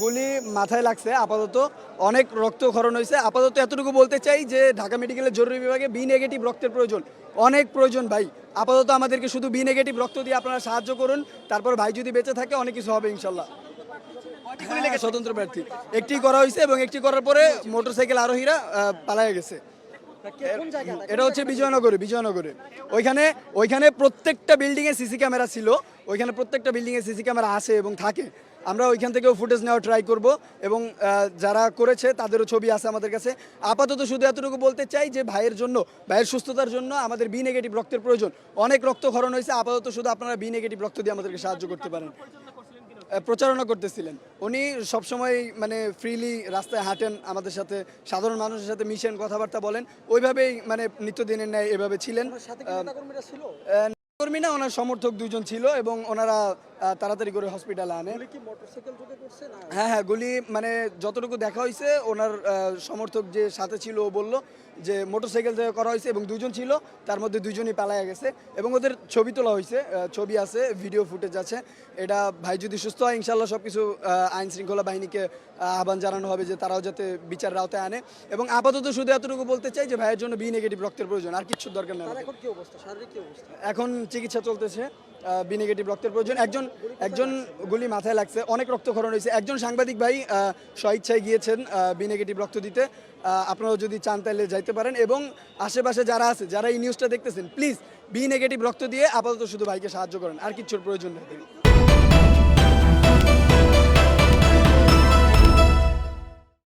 গুলি মাথায় লাগছে আপাতত অনেক রক্তক্ষরণ হয়েছে। আপাতত এতটুকু বলতে চাই যে ঢাকা মেডিকেলের জরুরি বিভাগে বি নেগেটিভ রক্তের প্রয়োজন অনেক প্রয়োজন ভাই। আপাতত আমাদেরকে শুধু বি নেগেটিভ রক্ত দিয়ে আপনারা সাহায্য করুন তারপর ভাই যদি বেঁচে থাকে অনেক কিছু হবে ইনশাল্লাহ। স্বতন্ত্র প্রার্থী। একটি করা হয়েছে এবং একটি করার পরে মোটরসাইকেল আরোহীরা পালায়ে গেছে। এটা হচ্ছে বিজয়নগরে বিজয়নগরে। ওইখানে ওইখানে প্রত্যেকটা বিল্ডিংয়ে সিসি ক্যামেরা ছিল। ওইখানে প্রত্যেকটা বিল্ডিং এ সিসি ক্যামেরা আছে এবং থাকে। আমরা ওইখান থেকেও ফুটেজ নেওয়া ট্রাই করব এবং যারা করেছে তাদেরও ছবি আছে আমাদের কাছে। আপাতত শুধু এতটুকু বলতে চাই যে ভাইয়ের জন্য ভাইয়ের সুস্থতার জন্য আমাদের বি নেগেটিভ রক্তের প্রয়োজন। অনেক রক্ত রক্তক্ষরণ হয়েছে আপাতত শুধু আপনারা বি নেগেটিভ রক্ত দিয়ে আমাদেরকে সাহায্য করতে পারেন। প্রচারণা করতেছিলেন। উনি সবসময় মানে ফ্রিলি রাস্তায় হাঁটেন আমাদের সাথে সাধারণ মানুষের সাথে মিশেন কথাবার্তা বলেন। ওইভাবেই মানে নিত্যদিনের ন্যায় এভাবে ছিলেন। কর্মী না ওনার সমর্থক দুজন ছিল এবং ওনারা তাড়াতাড়ি করে হসপিটালে আনে। হ্যাঁ হ্যাঁ গুলি মানে যতটুকু দেখা হয়েছে ওনার সমর্থক যে সাথে ছিল ও বলল যে মোটরসাইকেল থেকে করা হয়েছে এবং দুজন ছিল তার মধ্যে দুজনই পালায়া গেছে এবং ওদের ছবি তোলা হয়েছে ছবি আছে ভিডিও ফুটেজ আছে। এটা ভাই যদি সুস্থ হয় ইনশাল্লাহ সব কিছু আইন শৃঙ্খলা বাহিনীকে আহ্বান জানানো হবে যে তারাও যাতে বিচার আওতায় আনে। এবং আপাতত শুধু এতটুকু বলতে চাই যে ভাইয়ের জন্য বি নেগেটিভ রক্তের প্রয়োজন আর কিচ্ছু দরকার নেই এখন চিকিৎসা চলতেছে। বি নেগেটিভ রক্তের প্রয়োজন। একজন একজন গুলি মাথায় লাগছে, অনেক রক্তক্ষরণ হয়েছে। একজন সাংবাদিক ভাই স্বইচ্ছায় গিয়েছেন বি নেগেটিভ রক্ত দিতে। আপনারা যদি চান তাহলে যাইতে পারেন এবং আশেপাশে যারা আছে, যারা এই নিউজটা দেখতেছেন প্লিজ বি নেগেটিভ রক্ত দিয়ে আপাতত শুধু ভাইকে সাহায্য করেন, আর কিচ্ছুর প্রয়োজন নেই।